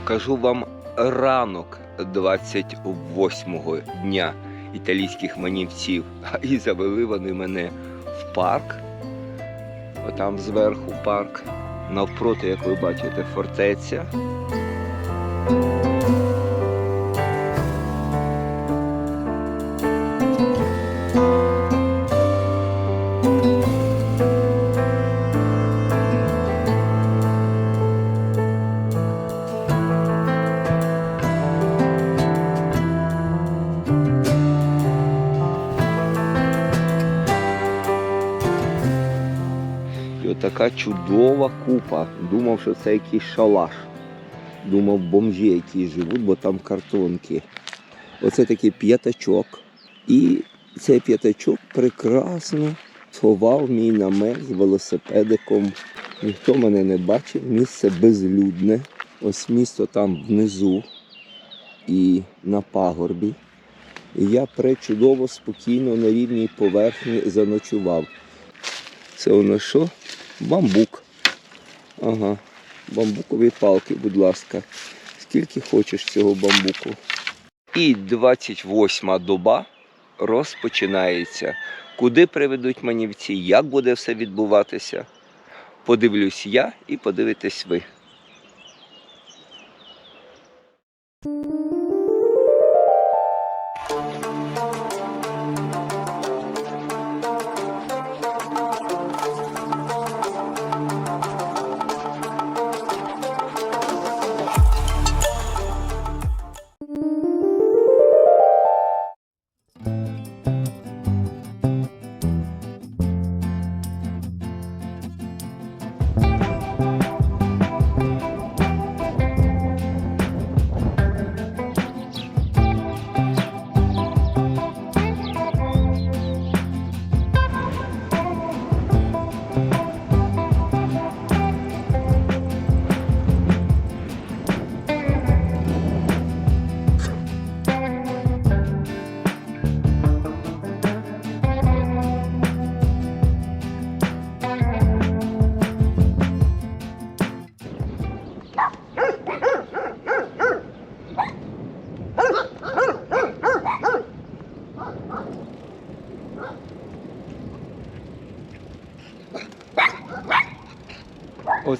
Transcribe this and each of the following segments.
покажу вам ранок 28-го дня італійських манівців. І завели вони мене в парк. Отам зверху парк. Навпроти, як ви бачите, фортеця. І отака чудова купа. Думав, що це якийсь шалаш. Думав, бомжі, які живуть, бо там картонки. Оце такий п'ятачок. І цей п'ятачок прекрасно сховав мій намет з велосипедиком. Ніхто мене не бачив, місце безлюдне. Ось місто там внизу і на пагорбі. І я пречудово, спокійно на рівній поверхні заночував. Це воно що? Бамбук. Ага. Бамбукові палки, будь ласка. Скільки хочеш цього бамбуку. І 28 доба розпочинається. Куди приведуть манівці, як буде все відбуватися. Подивлюсь я і подивитесь ви.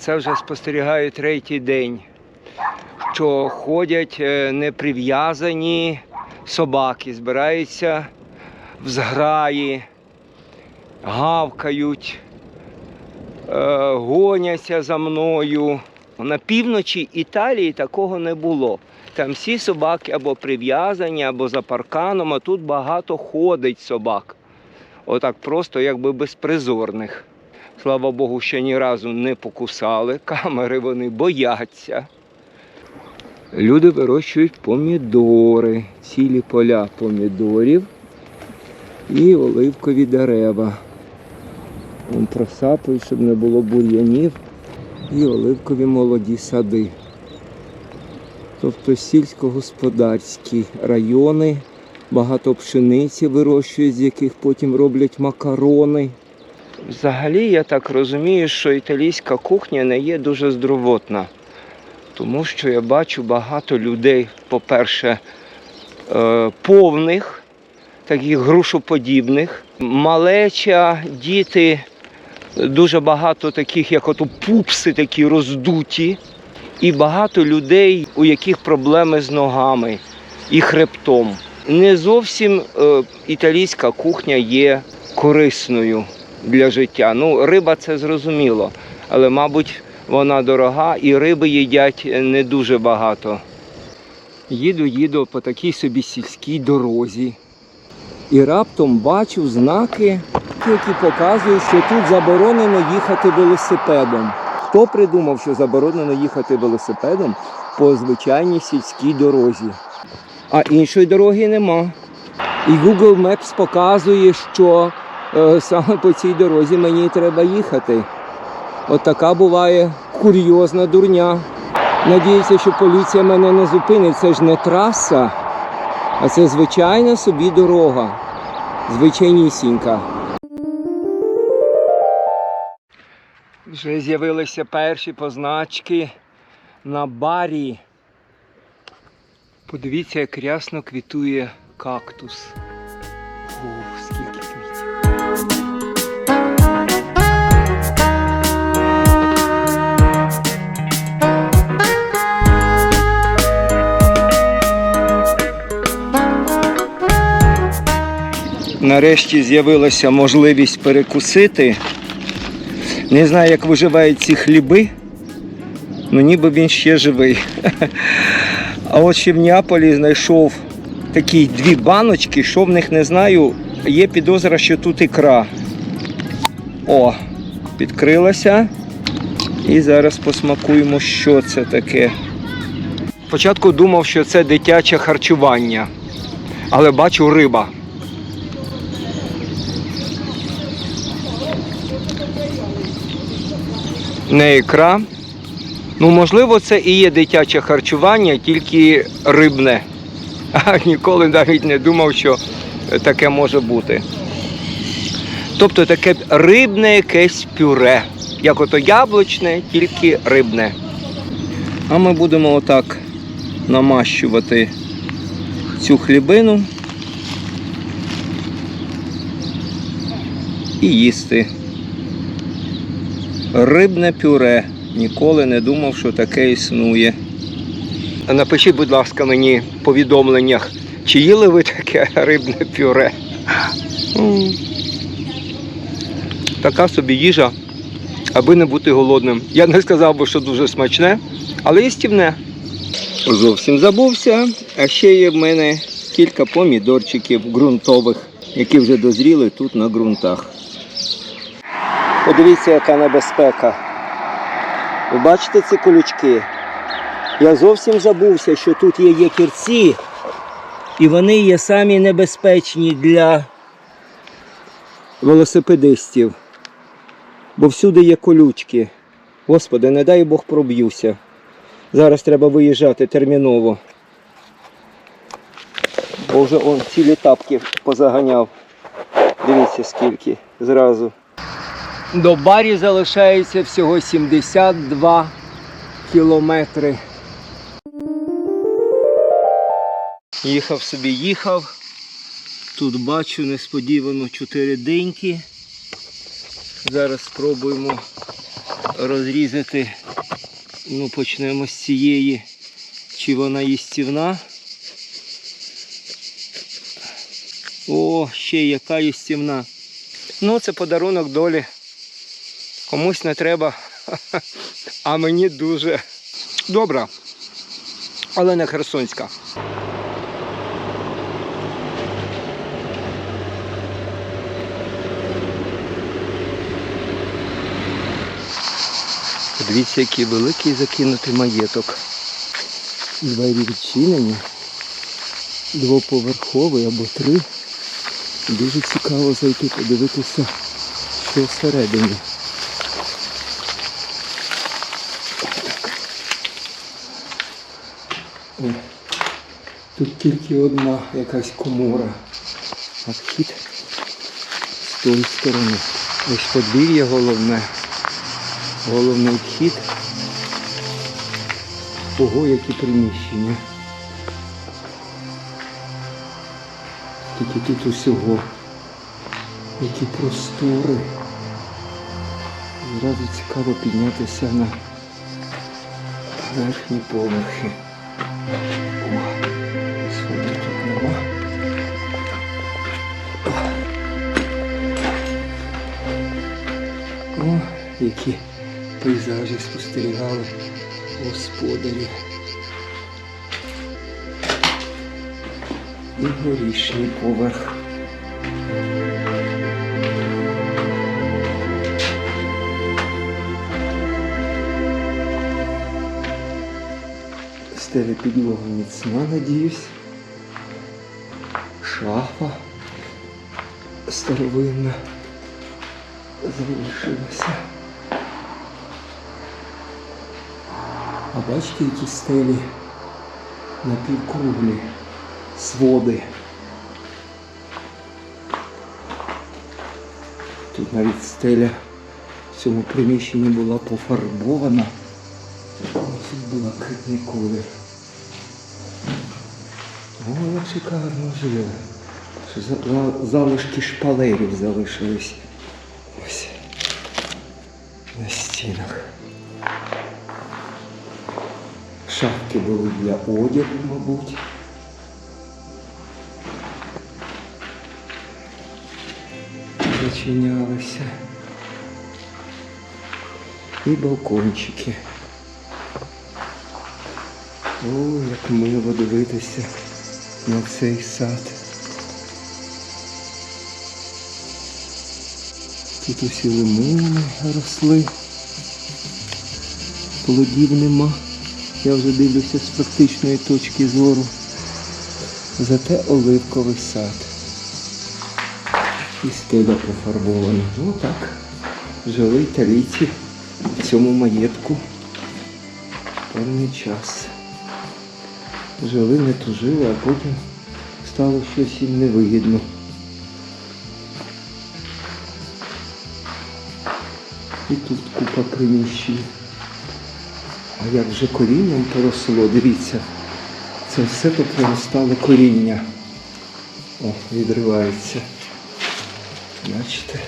Оце вже спостерігаю третій день, що ходять е, неприв'язані собаки, збираються в зграї, гавкають, е, гоняться за мною. На півночі Італії такого не було. Там всі собаки або прив'язані, або за парканом, а тут багато ходить собак. Отак просто якби безпризорних. Слава Богу, ще ні разу не покусали. Камери вони бояться. Люди вирощують помідори, цілі поля помідорів і оливкові дерева. Вон просапують, щоб не було бур'янів, і оливкові молоді сади. Тобто сільськогосподарські райони, багато пшениці вирощують, з яких потім роблять макарони. Взагалі, я так розумію, що італійська кухня не є дуже здоровотна. Тому що я бачу багато людей, по-перше, е, повних, таких грушоподібних, малеча, діти, дуже багато таких, як ото пупси, такі роздуті, і багато людей, у яких проблеми з ногами і хребтом. Не зовсім е, італійська кухня є корисною для життя. Ну, риба це зрозуміло, але, мабуть, вона дорога і риби їдять не дуже багато. Їду, їду по такій собі сільській дорозі. І раптом бачу знаки, які показують, що тут заборонено їхати велосипедом. Хто придумав, що заборонено їхати велосипедом по звичайній сільській дорозі? А іншої дороги нема. І Google Maps показує, що е, саме по цій дорозі мені треба їхати. От така буває курйозна дурня. Надіюся, що поліція мене не зупинить. Це ж не траса, а це звичайна собі дорога. Звичайнісінька. Вже з'явилися перші позначки на барі Подивіться, як рясно квітує кактус. Нарешті з'явилася можливість перекусити. Не знаю, як виживають ці хліби, ну ніби він ще живий. А от ще в Неаполі знайшов такі дві баночки, що в них не знаю. Є підозра, що тут ікра. О, підкрилася. І зараз посмакуємо, що це таке. Спочатку думав, що це дитяче харчування, але бачу риба. Не ікра. Ну, можливо, це і є дитяче харчування, тільки рибне. А ніколи навіть не думав, що таке може бути. Тобто таке рибне якесь пюре. Як ото яблучне, тільки рибне. А ми будемо отак намащувати цю хлібину і їсти. Рибне пюре. Ніколи не думав, що таке існує. Напишіть, будь ласка, мені в повідомленнях, чи їли ви таке рибне пюре? Така собі їжа, аби не бути голодним. Я не сказав би, що дуже смачне, але їстівне. Зовсім забувся. А ще є в мене кілька помідорчиків ґрунтових, які вже дозріли тут на ґрунтах. Подивіться, яка небезпека. Ви бачите ці колючки? Я зовсім забувся, що тут є якірці, і вони є самі небезпечні для велосипедистів. Бо всюди є колючки. Господи, не дай Бог проб'юся. Зараз треба виїжджати терміново. Бо вже он цілі тапки позаганяв. Дивіться скільки зразу. До барі залишається всього 72 кілометри. Їхав собі, їхав. Тут бачу несподівано чотири деньки. Зараз спробуємо розрізати. Ну, почнемо з цієї, чи вона їстівна. О, ще яка їстівна. Ну, це подарунок долі. Комусь не треба, а мені дуже добра, але не херсонська. Подивіться, який великий закинутий маєток. Двері відчинені, двоповерховий або три. Дуже цікаво зайти подивитися, що всередині. Тут тільки одна якась комора. А вхід з тої сторони. Ось подвір'я головне. Головний вхід. Ого, які приміщення. Скільки тут усього. Які простори. Зразу цікаво піднятися на верхні поверхи. О, які пейзажі спостерігали господарі. І горішній поверх. Стеля підлога міцна, надіюсь. Шафа старовинна залишилася. А бачите, які стелі напівкруглі, своди. Тут навіть стеля в цьому приміщенні була пофарбована. Ось блакитний колір. О, як шикарно жили. Що за- за- Залишки шпалерів залишились. Ось. На стінах. Шапки були для одягу, мабуть. Зачинялися. І балкончики. О, як мило дивитися на цей сад. Тут усі лимони росли. Плодів нема. Я вже дивлюся з практичної точки зору. Зате оливковий сад. І стеля пофарбована. Ну так. Жили італійці в цьому маєтку певний час. Жили, не тужили, а потім стало щось їм невигідно. І тут купа приміщень. А як вже корінням поросло, дивіться, це все тут виростало коріння. О, відривається. Бачите?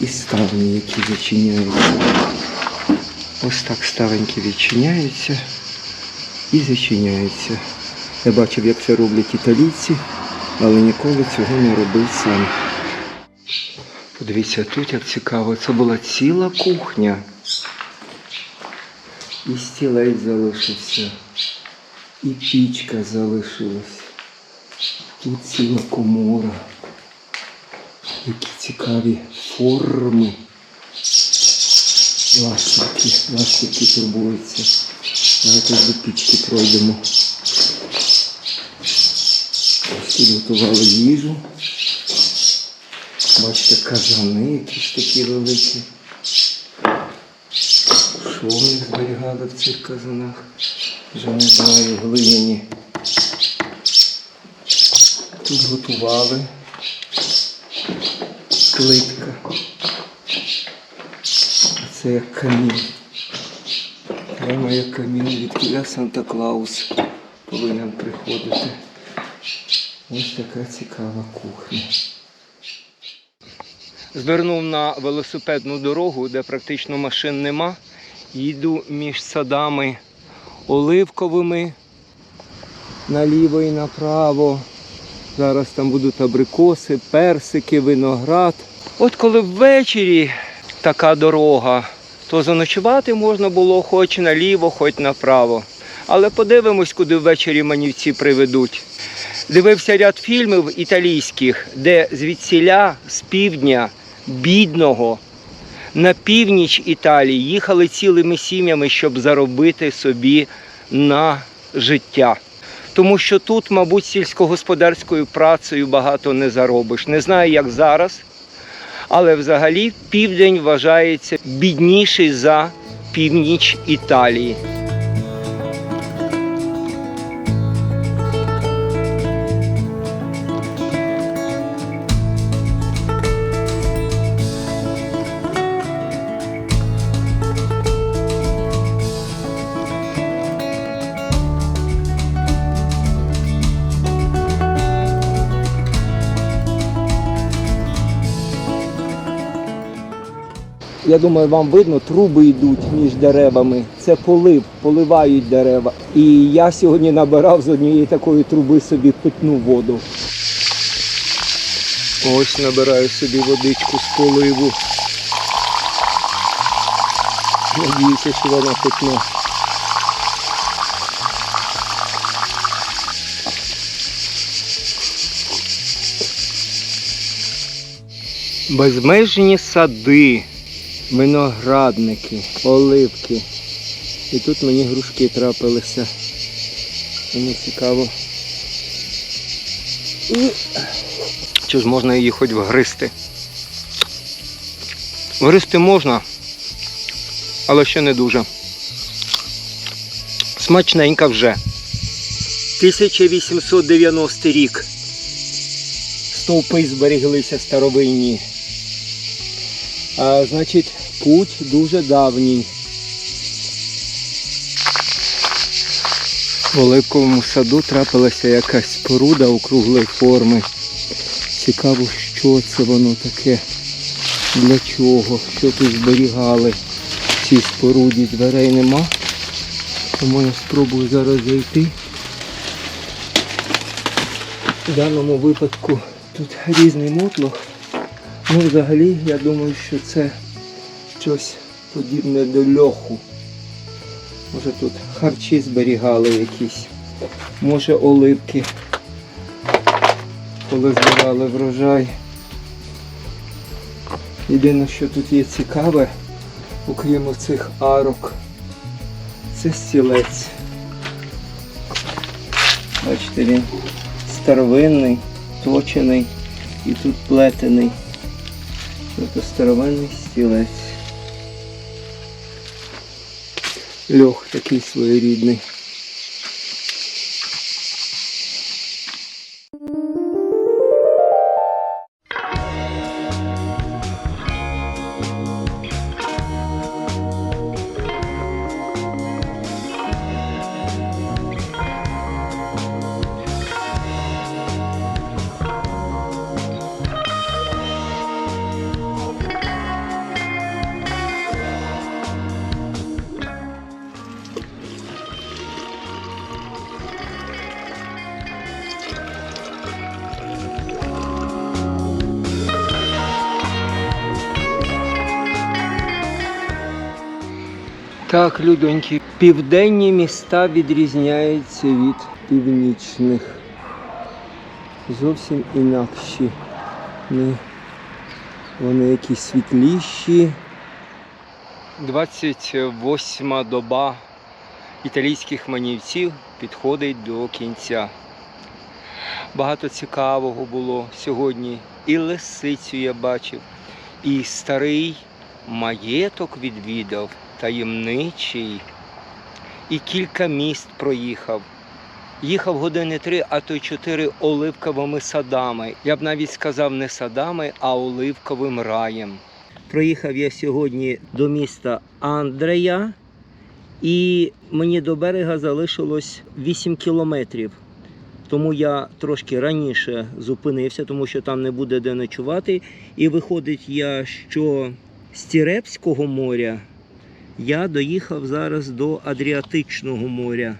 І ставні, які зачиняються. Ось так ставеньки відчиняються і зачиняються. Я бачив, як це роблять італійці, але ніколи цього не робив сам. Подивіться, тут як цікаво, це була ціла кухня. І стілець залишився, і пічка залишилась. Тут ціла комора. Які цікаві форми. Ластівки, ластівки турбуються. Давайте до пічки пройдемо. Ось тут готували їжу. Бачите, казани якісь такі великі. Що вони зберігали в цих казанах? Вже не знаю, глиняні. Тут готували. Плитка. Це як камін. Прямо як камін, відкіля Санта-Клаус повинен приходити. Ось така цікава кухня. Звернув на велосипедну дорогу, де практично машин нема. Їду між садами оливковими наліво і направо. Зараз там будуть абрикоси, персики, виноград. От коли ввечері така дорога, то заночувати можна було хоч наліво, хоч направо. Але подивимось, куди ввечері манівці приведуть. Дивився ряд фільмів італійських, де звідсіля з півдня бідного на північ Італії їхали цілими сім'ями, щоб заробити собі на життя. Тому що тут, мабуть, сільськогосподарською працею багато не заробиш. Не знаю, як зараз, але взагалі південь вважається бідніший за північ Італії. Я думаю, вам видно, труби йдуть між деревами. Це полив, поливають дерева. І я сьогодні набирав з однієї такої труби собі питну воду. Ось набираю собі водичку з поливу. Надіюся, що вона питна. Безмежні сади, виноградники, оливки. І тут мені грушки трапилися. Мені цікаво. І... Чи ж можна її хоч вгризти? Вгризти можна, але ще не дуже. Смачненька вже. 1890 рік. Стовпи зберіглися старовинні. А, значить, путь дуже давній. В оливковому саду трапилася якась споруда округлої форми. Цікаво, що це воно таке, для чого, що тут зберігали в цій споруді. Дверей нема. Тому я спробую зараз зайти. В даному випадку тут різний мотлох. Ну, взагалі, я думаю, що це щось подібне до льоху. Може тут харчі зберігали якісь. Може оливки, коли збирали врожай. Єдине, що тут є цікаве, окрім цих арок, це стілець. Бачите, він старовинний, точений і тут плетений. Тобто старовинний стілець. Льох такий своєрідний. Так, людоньки, південні міста відрізняються від північних. Зовсім інакші. Вони, якісь світліші. 28 доба італійських манівців підходить до кінця. Багато цікавого було сьогодні. І лисицю я бачив, і старий маєток відвідав, таємничий, і кілька міст проїхав. Їхав години три, а то й чотири оливковими садами. Я б навіть сказав не садами, а оливковим раєм. Проїхав я сьогодні до міста Андрея, і мені до берега залишилось 8 кілометрів. Тому я трошки раніше зупинився, тому що там не буде де ночувати. І виходить я, що з Тірепського моря я доїхав зараз до Адріатичного моря.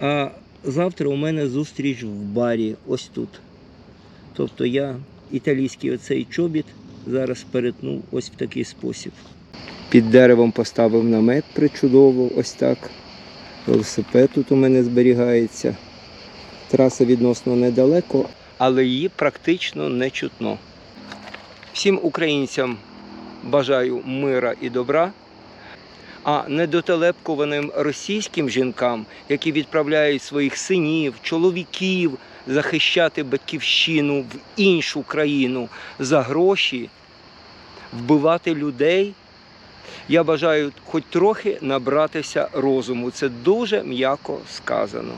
А завтра у мене зустріч в барі, ось тут. Тобто я італійський оцей чобіт зараз перетнув ось в такий спосіб. Під деревом поставив намет причудово, ось так. Велосипед тут у мене зберігається. Траса відносно недалеко, але її практично не чутно. Всім українцям бажаю мира і добра, а недотелепкуваним російським жінкам, які відправляють своїх синів, чоловіків захищати батьківщину в іншу країну за гроші, вбивати людей. Я бажаю хоч трохи набратися розуму. Це дуже м'яко сказано.